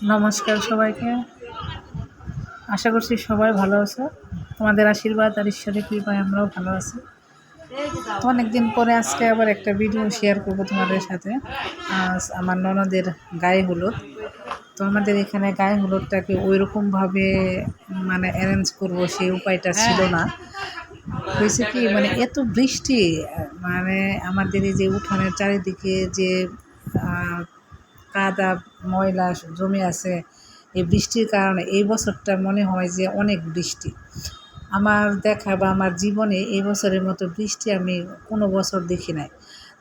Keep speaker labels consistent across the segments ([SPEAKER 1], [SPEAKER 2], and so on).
[SPEAKER 1] নমস্কার সবাইকে। আশা করছি সবাই ভালো আছে। তোমাদের আশীর্বাদ আর ঈশ্বরের কৃপায় আমরাও ভালো আছি। অনেকদিন পরে আজকে আবার একটা ভিডিও শেয়ার করব তোমাদের সাথে। আজ আমার ননদের গায়ে হলুদ। তো আমাদের এখানে গায়ে হলুদটাকে ওই রকমভাবে মানে অ্যারেঞ্জ করব সেই উপায়টা ছিল না। হয়েছে কি মানে এত বৃষ্টি মানে আমাদের এই যে উঠানের চারিদিকে যে কাদা, ময়লা জমে আছে এই বৃষ্টির কারণে এই বছরটা মনে হয় যে অনেক বৃষ্টি। আমার দেখা বা আমার জীবনে এই বছরের মতো বৃষ্টি আমি কোনো বছর দেখি নাই।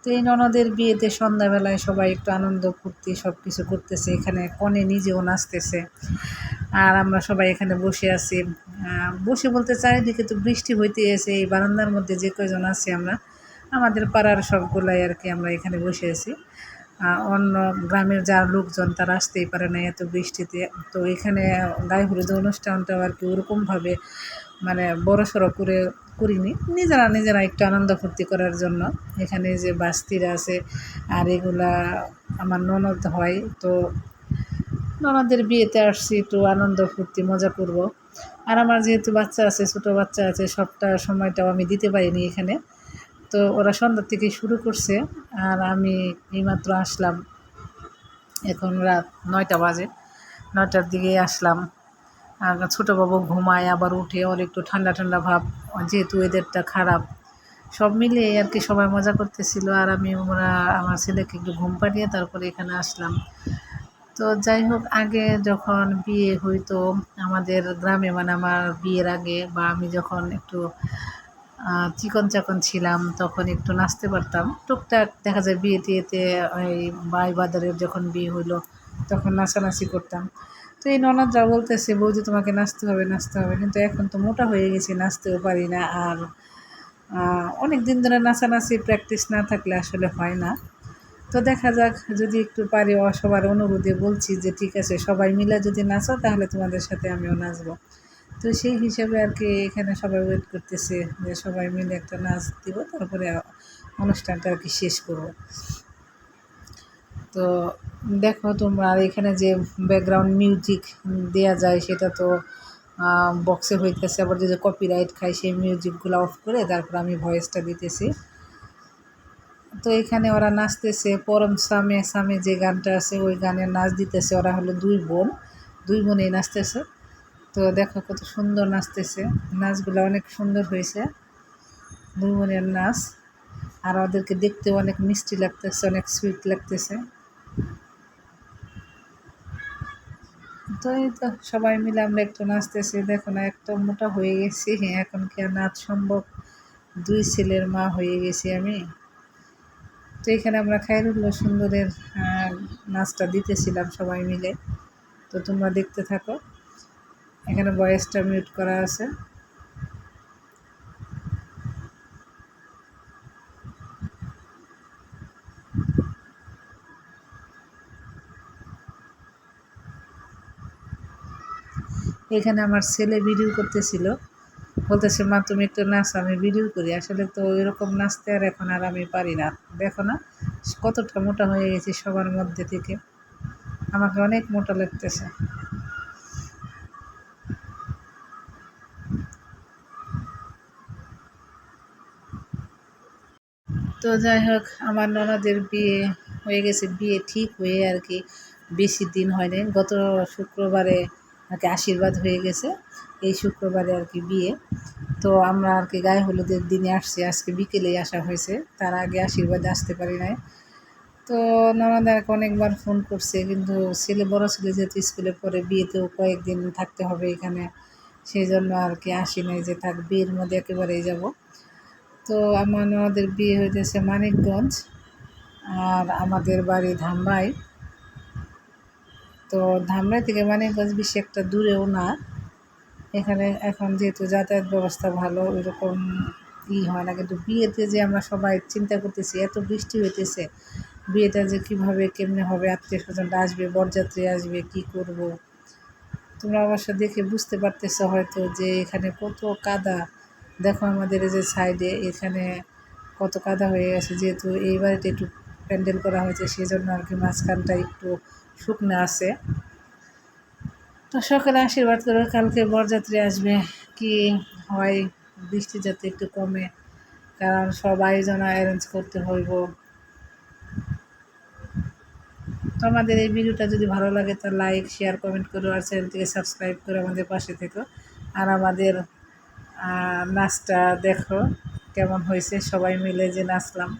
[SPEAKER 1] তো এই ননদের বিয়েতে সন্ধ্যাবেলায় সবাই একটু আনন্দ ফুর্তি সব কিছু করতেছে, এখানে কনে নিজেও নাচতেছে। আর আমরা সবাই এখানে বসে আছি। বসে বলতে চারিদিকে তো বৃষ্টি হইতে আছে, এই বারান্দার মধ্যে যে কয়জন আছি আমরা, আমাদের পাড়ার সবগুলাই আর কি আমরা এখানে বসে আছি। অন্য গ্রামের যার লোকজন, তারা আসতেই পারে না এত বৃষ্টিতে। তো এখানে গায়ে হলুদ অনুষ্ঠানটাও আর কি ওরকমভাবে মানে বড় সড়ো করে করিনি। নিজেরা নিজেরা একটু আনন্দ ফুর্তি করার জন্য। এখানে যে বাস্তিরা আছে, আর এগুলা আমার ননদ হয়, তো ননদের বিয়েতে আসছি, একটু আনন্দ ফুর্তি, মজা করব। আর আমার যেহেতু বাচ্চা আছে, ছোটো বাচ্চা আছে, সবটা সময়টাও আমি দিতে পারিনি এখানে। তো ওরা সন্ধ্যার থেকে শুরু করছে আর আমি এইমাত্র আসলাম এখন রাত নয়টা বাজে। নয়টার দিকে আসলাম। আর ছোটো বাবু ঘুমায়, আবার উঠে ওর একটু ঠান্ডা ঠান্ডা ভাব, যেহেতু ওয়েদারটা খারাপ। সব মিলিয়ে আর কি সবাই মজা করতেছিল। আর আমি, ওরা আমার ছেলেকে একটু ঘুম পাড়িয়ে তারপরে এখানে আসলাম। তো যাই হোক, আগে যখন বিয়ে হইতো আমাদের গ্রামে মানে আমার বিয়ের আগে, বা আমি যখন একটু চিকন চাকন ছিলাম, তখন একটু নাচতে পারতাম। টুকটাক দেখা যায় বিয়ে টিয়েতে ওই বাই বাদারের যখন বিয়ে হইল, তখন নাচানাচি করতাম। তো এই ননদরা বলতেছে বৌদি তোমাকে নাচতে হবে নাচতে হবে। কিন্তু এখন তো মোটা হয়ে গেছি, নাচতেও পারি না আর অনেক দিন ধরে নাচানাচি প্র্যাকটিস না থাকলে আসলে হয় না। তো দেখা যাক, যদি একটু পারি, সবার অনুরোধে বলছি যে, ঠিক আছে, সবাই মিলে যদি নাচো তাহলে তোমাদের সাথে আমিও নাচবো। তো সেই হিসাবে আর কি এখানে সবাই ওয়েট করতেছে যে সবাই মিলে একটা নাচ দিব, তারপরে অনুষ্ঠানটা আর কি শেষ করব। তো দেখো তোমরা, আর এখানে যে ব্যাকগ্রাউন্ড মিউজিক দেয়া যায় সেটা তো বক্সে হইতেছে, আবার যদি কপিরাইট খাই সেই মিউজিকগুলো অফ করে তারপর আমি ভয়েসটা দিতেছি। তো এখানে ওরা নাচতেছে, পরম সামে সামে যে গানটা আছে, ওই গানের নাচ দিতেছে ওরা হলো দুই বোন। দুই বোনেই নাচতেছে। তো দেখো কত সুন্দর নাচতেছে। নাচগুলো অনেক সুন্দর হয়েছে। দুই বোনের নাচ। আর ওদেরকে দেখতেও অনেক মিষ্টি লাগতেছে, অনেক সুইট লাগতেছে। তো এই তো সবাই মিলে আমরা একটু নাচতেছি। দেখো না, একটা মোটা হয়ে গেছি। হ্যাঁ এখন কি আর নাচ সম্ভব? দুই ছেলের মা হয়ে গেছি আমি। তো এখানে আমরা খায়রুল্লাহ সুন্দরের নাচটা দিতেছিলাম সবাই মিলে। তো তোমরা দেখতে থাকো। এখানে ভয়েসটা মিউট করা আছে। এখানে আমার ছেলে ভিডিও করতেছিল। বলতেছে, মা, তুমি একটু নাচ, আমি ভিডিও করি। আসলে তো এরকম নাচতে আর এখন আর আমি পারি না। দেখো না, কতটা মোটা হয়ে গেছি সবার মধ্যে থেকে। আমাকে অনেক মোটা লাগতেছে। তো যাই হোক, আমার ননদের বিয়ে হয়ে গেছে, বিয়ে ঠিক হয়ে আর কি বেশি দিন হয়নি গত শুক্রবারে আর কি আশীর্বাদ হয়ে গেছে, এই শুক্রবারে আর কি বিয়ে। তো আমরা আর কি গায়ে হলুদের দিনে আসছি, আজকে বিকেলেই আসা হয়েছে, তার আগে আশীর্বাদে আসতে পারি নাই। তো ননদ আর অনেকবার ফোন করছে, কিন্তু ছেলে বড় ছেলে যেহেতু স্কুলে পড়ে, বিয়েতেও কয়েকদিন থাকতে হবে এখানে। সেই জন্য আর কি আসি নাই যে থাক, বিয়ের মধ্যে একেবারেই যাব। তো আমার আমাদের বিয়ে হইতেছে মানিকগঞ্জ আর আমাদের বাড়ি ধামরাই। তো ধামরাই থেকে মানিকগঞ্জ বেশি একটা দূরেও না। এখানে এখন যেহেতু যাতায়াত ব্যবস্থা ভালো, ওইরকম ই হয় না। কিন্তু বিয়েতে যে আমরা সবাই চিন্তা করতেছি, এত বৃষ্টি হইতেছে, বিয়েটা যে কীভাবে, কেমনে হবে আত্মীয় স্বজনরা আসবে, বরযাত্রী আসবে, কি করব? তোমরা অবশ্য দেখে বুঝতে পারতেছো হয়তো যে এখানে কত কাদা। দেখো আমাদের এই যে সাইডে এখানে কত কাদা হয়ে গেছে, যেহেতু এই বাড়িতে একটু প্যান্ডেল করা হয়েছে সেই জন্য আর কি মাঝখানটা একটু শুকনো আছে। তো সকলে আশীর্বাদ করো, কালকে বরযাত্রী আসবে, কি হয়, বৃষ্টি যাতে একটু কমে, কারণ সব আয়োজন অ্যারেঞ্জ করতে হইব। তো আমাদের এই ভিডিওটা যদি ভালো লাগে, তো লাইক শেয়ার কমেন্ট করো, আর চ্যানেলটিকে সাবস্ক্রাইব করে আমাদের পাশে থেকো। আর আমাদের নাচটা দেখো কেমন হয়েছে? সবাই মিলে যে নাচলাম।